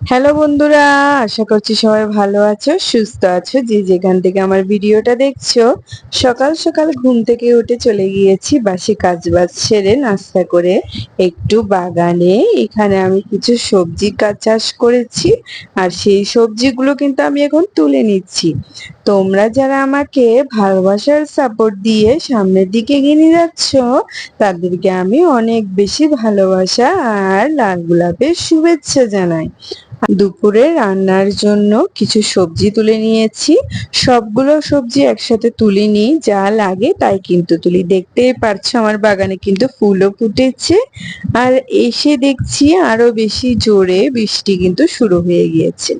Hello বন্ধুরা, আশা করছি সবাই ভালো আছো, সুস্থ আছো, যে যেখান থেকে আমার ভিডিওটা দেখছ। সকাল সকাল ঘুম থেকে উঠে চলে গিয়েছি বাসি কাজবাজ সেরে নাস্তা করে একটু বাগানে। এখানে আমি কিছু সবজি কাজ চাষ করেছি আর সেই সবজিগুলো কিন্তু আমি এখন তুলে নিচ্ছি। তোমরা যারা আমাকে ভালোবাসার সাপোর্ট দিয়ে সামনের দিকে নিয়ে যাচ্ছ, তাদেরকে আমি অনেক বেশি ভালোবাসা আর লাল গোলাপের শুভেচ্ছা জানাই। দুপুরে রান্নার জন্য কিছু সবজি তুলে নিয়েছি। সবগুলো সবজি একসাথে তুলিনি যা লাগে তাই কিন্তু তুলি। দেখতেই পারছ আমার বাগানে কিন্তু ফুলও ফুটেছে। আর এসে দেখছি আরও বেশি জোরে বৃষ্টি কিন্তু শুরু হয়ে গিয়েছে।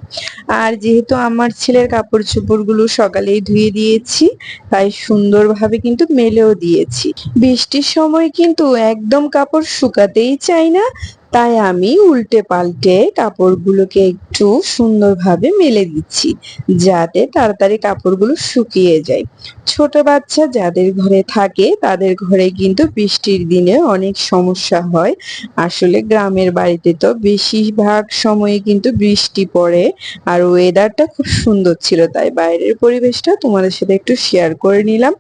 আর যেহেতু আমার ছেলের কাপড় চোপড়গুলো সকালেই ধুয়ে দিয়েছি, তাই সুন্দরভাবে কিন্তু মেলেও দিয়েছি। বৃষ্টির সময় কিন্তু একদম কাপড় শুকাতেই চাই না তাই আমি উল্টে পাল্টে কাপড়গুলোকে একটু সুন্দরভাবে মেলে দিচ্ছি, যাতে তাড়াতাড়ি কাপড়গুলো শুকিয়ে যায়। ছোট বাচ্চা যাদের ঘরে থাকে, তাদের ঘরে কিন্তু বৃষ্টির দিনে অনেক সমস্যা হয়। আসলে গ্রামের বাড়িতে তো বেশিরভাগ সময়ে কিন্তু বৃষ্টি পড়ে, আর ওয়েদারটা খুব সুন্দর ছিল তাই বাইরের পরিবেশটা তোমাদের সাথে একটু শেয়ার করে নিলাম।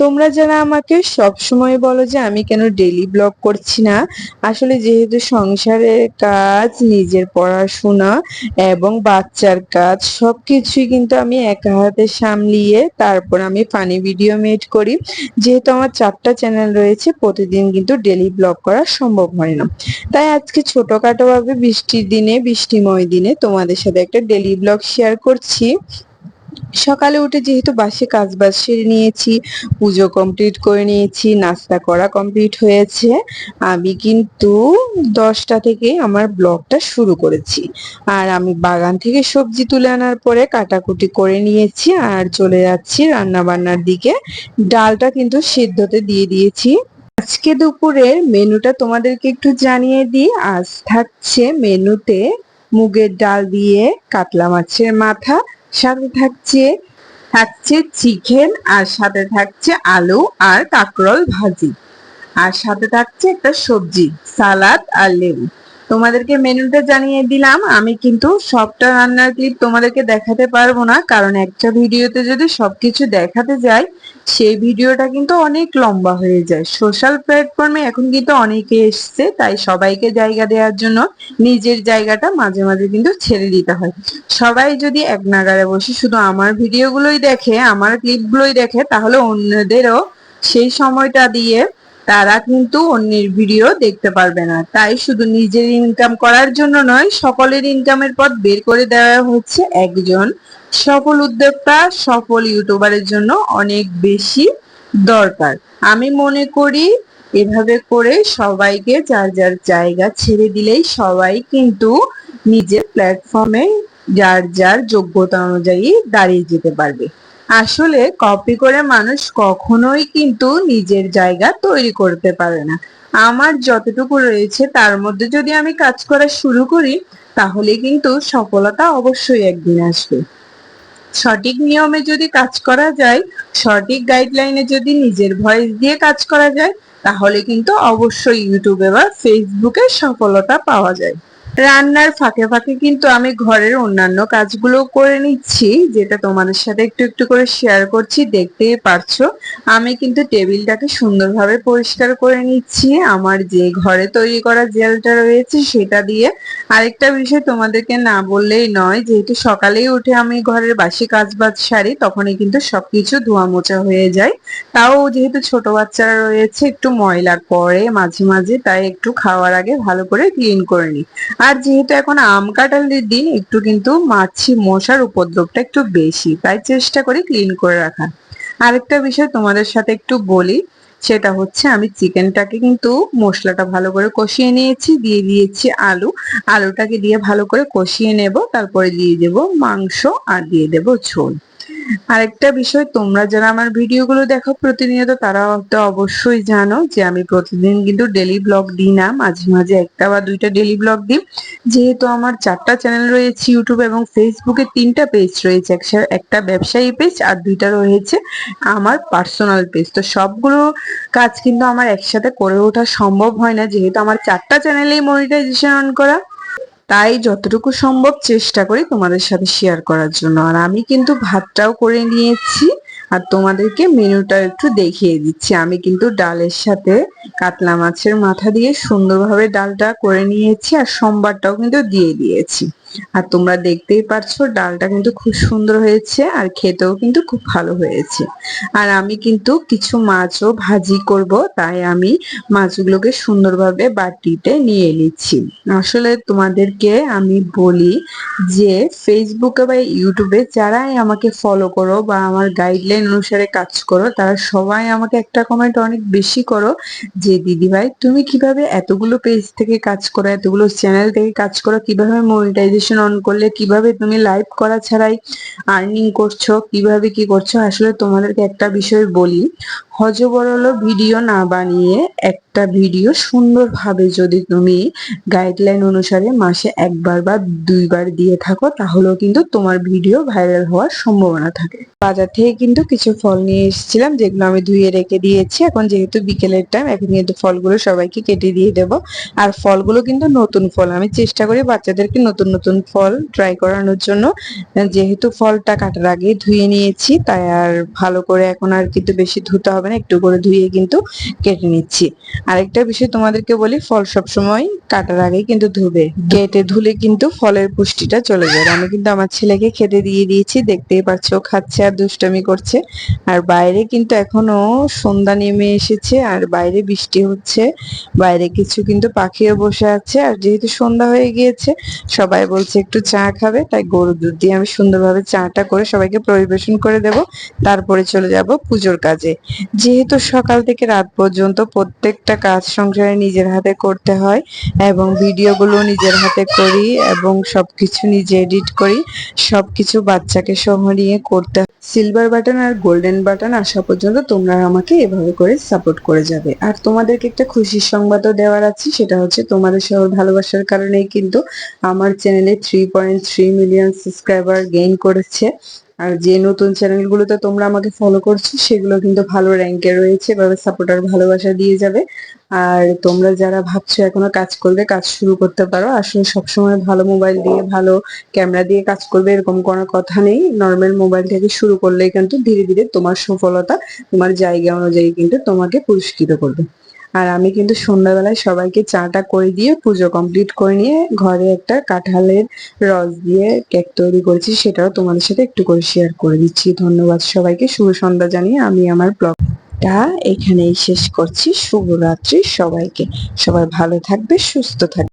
তোমরা যারা আমাকে সব সময় বলো যে আমি কেন ডেলি ব্লগ করছি না, আসলে যেহেতু সংসারের কাজ, নিজের পড়াশোনা এবং বাচ্চার কাজ, সবকিছুই কিন্তু আমি একা হাতে সামলিয়ে তারপর আমি ফানি ভিডিও মেড করি। যেহেতু আমার চারটা চ্যানেল রয়েছে, প্রতিদিন কিন্তু ডেলি ব্লগ করা সম্ভব হয় না। তাই আজকে ছোটখাটো ভাবে বৃষ্টির দিনে, বৃষ্টিময় দিনে তোমাদের সাথে একটা ডেলি ব্লগ শেয়ার করছি। সকালে উঠে যেহেতু বাসে কাজ বাজ সেরে নিয়েছি, পুজো কমপ্লিট করে নিয়েছি, নাস্তা করা কমপ্লিট হয়েছে। আমি কিন্তু দশটা থেকে আমার ব্লগটা শুরু করেছি। আর আমি বাগান থেকে সবজি তুলে আনার পরে কাটাকুটি করে নিয়েছি আর চলে যাচ্ছি রান্না বান্নার দিকে। ডালটা কিন্তু সিদ্ধতে দিয়ে দিয়েছি। আজকে দুপুরের মেনুটা তোমাদেরকে একটু জানিয়ে দিই। আজ থাকছে মেনুতে মুগের ডাল দিয়ে, কাতলা মাছের মাথা সাথে থাকছে থাকছে চিকেন আর সাথে থাকছে আলু আর কাকরল ভাজি। আর সাথে থাকছে একটা সবজি, সালাদ আর লেবু। তোমাদেরকে মেনুটা জানিয়ে দিলাম, আমি কিন্তু সবটা রান্নার ক্লিপ তোমাদেরকে দেখাতে পারব না, কারণ একটা ভিডিওতে যদি সবকিছু দেখাতে যাই, সেই ভিডিওটা কিন্তু অনেক লম্বা হয়ে যায়। সোশ্যাল প্ল্যাটফর্মে এখন কিন্তু অনেকে এসছে, তাই সবাইকে জায়গা দেওয়ার জন্য নিজের জায়গাটা মাঝে মাঝে কিন্তু ছেড়ে দিতে হয়। সবাই যদি এক নাগারে বসে শুধু আমার ভিডিওগুলোই দেখে, আমার ক্লিপগুলোই দেখে, তাহলে অন্যদেরও সেই সময়টা দিয়ে তারা কিন্তু অন্যের ভিডিও দেখতে পারবে না। তাই শুধু নিজের ইনকাম করার জন্য নয়, সকলের ইনকামের পথ বের করে দেওয়া হচ্ছে একজন সফল উদ্যোক্তা, সফল ইউটিউবারের জন্য অনেক বেশি দরকার। আমি মনে করি এভাবে করে সবাইকে যার যার জায়গা ছেড়ে দিলেই সবাই কিন্তু নিজের প্ল্যাটফর্মে যার যার যোগ্যতা অনুযায়ী দাঁড়িয়ে যেতে পারবে। আসলে কপি করে মানুষ কখনোই কিন্তু নিজের জায়গা তৈরি করতে পারে না। আমার যতটুকু রয়েছে তার মধ্যে যদি আমি কাজ করা শুরু করি, তাহলে কিন্তু সফলতা অবশ্যই একদিন আসবে। সঠিক নিয়মে যদি কাজ করা যায়, সঠিক গাইডলাইনে যদি নিজের ভয়েস দিয়ে কাজ করা যায়, তাহলে কিন্তু অবশ্যই ইউটিউবে বা ফেসবুকে সফলতা পাওয়া যায়। রান্নার ফাঁকে ফাঁকে কিন্তু আমি ঘরের অন্যান্য কাজগুলো করে নিচ্ছি, যেটা তোমাদের সাথে একটু একটু করে শেয়ার করছি, দেখতেই পারছ। আমি কিন্তু টেবিলটাকে সুন্দরভাবে পরিষ্কার করে নিচ্ছি। আমার যে ঘরে তৈরি করা জেলটা রয়েছে, সেটা দিয়ে আরেকটা বিষয় তোমাদেরকে না বললেই নয়, যেহেতু সকালেই উঠে আমি ঘরের বাসি কাজ বাজ সারি, তখনই কিন্তু সবকিছু ধোয়া মোচা হয়ে যায়। তাও যেহেতু ছোট বাচ্চারা রয়েছে, একটু ময়লা করে মাঝে মাঝে, তাই একটু খাওয়ার আগে ভালো করে ক্লিন করে নিই। আর যেহেতু এখন আম কাঁঠালের দিন, একটু কিন্তু মাছি মশার উপদ্রবটা একটু বেশি। তাই চেষ্টা করি ক্লিন করে রাখার। আরেকটা বিষয় তোমাদের সাথে একটু বলি, সেটা হচ্ছে আমি চিকেনটাকে কিন্তু মশলাটা ভালো করে কষিয়ে নিয়েছি, দিয়ে দিয়েছি আলু। আলুটাকে দিয়ে ভালো করে কষিয়ে নেব, তারপরে দিয়ে দেব মাংস আর দিয়ে দেব ঝোল। আরেকটা বিষয়, তোমরা যারা আমার ভিডিওগুলো দেখো প্রতিনিয়ত তারা তো অবশ্যই জানো যে আমি প্রতিদিন কিন্তু ডেলি ব্লগ দিই না, মাঝে মাঝে একটা বা দুইটা ডেলি ব্লগ দিই। যেহেতু আমার চারটা চ্যানেল রয়েছে ইউটিউব এবং ফেসবুকে তিনটা পেজ রয়েছে, একটা ব্যবসায়ী পেজ আর দুইটা রয়েছে আমার পার্সোনাল পেজ তো সবগুলো কাজ কিন্তু আমার একসাথে করে ওঠা সম্ভব হয় না, যেহেতু আমার চারটা চ্যানেলেই মনিটাইজেশন অন করা। তাই যতটুকু সম্ভব চেষ্টা করি তোমাদের সাথে শেয়ার করার জন্য। আর আমি কিন্তু ভাতটাও করে নিয়েছি আর তোমাদেরকে মেনুটা একটু দেখিয়ে দিচ্ছি। আমি কিন্তু ডালের সাথে কাতলা মাছের মাথা দিয়ে সুন্দরভাবে ডালটা করে নিয়েছি আর সোমবারটাও কিন্তু দিয়ে দিয়েছি। আর তোমরা দেখতেই পারছ, ডালটা কিন্তু খুব সুন্দর হয়েছে আর খেতেও কিন্তু খুব ভালো হয়েছে। আর আমি কিন্তু কিছু মাছও ভাজি করব, তাই আমি মাছগুলোকে সুন্দরভাবে বাটিতে নিয়ে নিচ্ছি। আসলে তোমাদেরকে আমি বলি যে ফেসবুকে বা ইউটিউবে যারাই আমাকে ফলো করো বা আমার গাইডলাইন অনুসারে কাজ করো, তারা সবাই আমাকে একটা কমেন্ট অনেক বেশি করো যে দিদি ভাই তুমি কীভাবে এতগুলো পেজ থেকে কাজ করো, এতগুলো চ্যানেল থেকে কাজ করো, কীভাবে মনিটাইজেশন অন করলে কীভাবে তুমি লাইভ করা ছাড়াই আর্নিং করছ, কীভাবে কি করছ, আসলে তোমাদেরকে একটা বিষয় বলি। হজবরল ভিডিও না বানিয়ে একটা ভিডিও সুন্দরভাবে যদি তুমি গাইডলাইন অনুসারে মাসে একবার বা দুইবার দিয়ে থাকো, তাহলেও কিন্তু তোমার ভিডিও ভাইরাল হওয়ার সম্ভাবনা থাকে। বাজার থেকে কিন্তু কিছু ফল নিয়ে এসেছিলাম, যেগুলো আমি ধুয়ে রেখে দিয়েছি। এখন যেহেতু বিকেলের টাইম এখন কিন্তু ফলগুলো সবাইকে কেটে দিয়ে দেব। আর ফলগুলো কিন্তু নতুন ফল। আমি চেষ্টা করি বাচ্চাদেরকে নতুন নতুন ফল ট্রাই করানোর জন্য। যেহেতু ফলটা কাটার আগে ধুয়ে নিয়েছি, তাই আর ভালো করে এখন আর কিন্তু বেশি ধুতে হবে না, একটু করে ধুয়ে কিন্তু কেটে নিচ্ছি। আরেকটা বিষয় তোমাদেরকে বলি, ফল সবসময় কাটার আগে কিন্তু ধুবে। কেটে ধুলে কিন্তু ফলের পুষ্টিটা চলে যাবে। আমি কিন্তু আমার ছেলেকে খেতে দিয়ে দিয়েছি, দেখতেই পাচ্ছ খাচ্ছে আর দুষ্টামি করছে। আর বাইরে কিন্তু এখনও সন্ধ্যা নেমে এসেছে আর বাইরে বৃষ্টি হচ্ছে। বাইরে কিছু কিন্তু পাখিও বসে আছে আর যেহেতু সন্ধ্যা হয়ে গিয়েছে, সবাই বলছে একটু চা খাবে, তাই গরুর দুধ দিয়ে আমি সুন্দরভাবে চাটা করে সবাইকে পরিবেশন করে দেব। তারপরে চলে যাব পুজোর কাজে। যেহেতু সকাল থেকে রাত পর্যন্ত প্রত্যেকটা কাজ সংসারে নিজের হাতে করতে হয় এবং ভিডিওগুলো নিজের হাতে করি এবং সবকিছু নিজে এডিট করি, সবকিছু বাচ্চাকে সহ নিয়ে করতে সিলভার বাটন আর গোল্ডেন বাটন আসা পর্যন্ত তোমরা আমাকে এভাবে করে সাপোর্ট করে যাবে। আর তোমাদেরকে একটা খুশির সংবাদও দেওয়ার আছে, সেটা হচ্ছে তোমাদের সহ ভালোবাসার কারণেই কিন্তু আমার চ্যানেলে three point three million subscriber gain করেছে। আর যে নতুন চ্যানেলগুলোতে তোমরা আমাকে ফলো করছ, সেগুলো কিন্তু ভালো র্যাঙ্কে রয়েছে, এভাবে সাপোর্ট আর ভালোবাসা দিয়ে যাবে। আর তোমরা যারা ভাবছ এখনও কাজ করবে, কাজ শুরু করতে পারো। আসলে সবসময় ভালো মোবাইল দিয়ে, ভালো ক্যামেরা দিয়ে কাজ করবে, এরকম কোনো কথা নেই। নর্মাল মোবাইল থেকে শুরু করলেই কিন্তু ধীরে ধীরে তোমার সফলতা, তোমার জায়গা অনুযায়ী কিন্তু তোমাকে পুরস্কৃত করবে। আর আমি কিন্তু সন্ধ্যাবেলায় সবাইকে চাটা করে দিয়ে পুজো কমপ্লিট করে নিয়ে ঘরে একটা কাঁঠালের রস দিয়ে কেক তৈরি করেছি, সেটাও তোমাদের সাথে একটু করে শেয়ার করে দিচ্ছি। ধন্যবাদ সবাইকে, শুভ সন্ধ্যা জানিয়ে আমি আমার ব্লগটা এখানেই শেষ করছি। শুভরাত্রি সবাইকে। সবাই ভালো থাকবে, সুস্থ থাকবে।